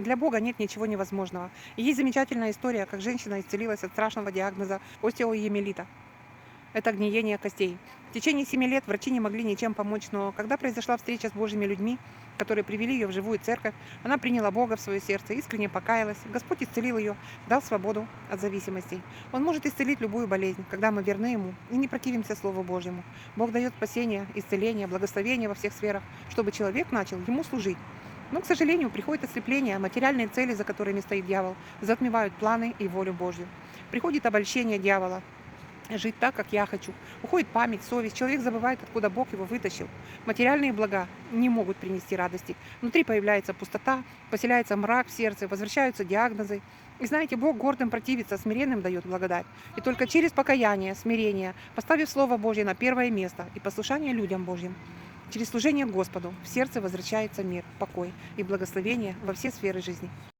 Для Бога нет ничего невозможного. И есть замечательная история, как женщина исцелилась от страшного диагноза остеоемелита. Это гниение костей. В течение семи лет врачи не могли ничем помочь, но когда произошла встреча с Божьими людьми, которые привели ее в живую церковь, она приняла Бога в свое сердце, искренне покаялась. Господь исцелил ее, дал свободу от зависимостей. Он может исцелить любую болезнь, когда мы верны Ему и не противимся Слову Божьему. Бог дает спасение, исцеление, благословение во всех сферах, чтобы человек начал Ему служить. Но, к сожалению, приходит ослепление, материальные цели, за которыми стоит дьявол, затмевают планы и волю Божью. Приходит обольщение дьявола, жить так, как я хочу. Уходит память, совесть, человек забывает, откуда Бог его вытащил. Материальные блага не могут принести радости. Внутри появляется пустота, поселяется мрак в сердце, возвращаются диагнозы. И знаете, Бог гордым противится, смиренным дает благодать. И только через покаяние, смирение, поставив Слово Божье на первое место и послушание людям Божьим, через служение Господу в сердце возвращается мир, покой и благословение во все сферы жизни.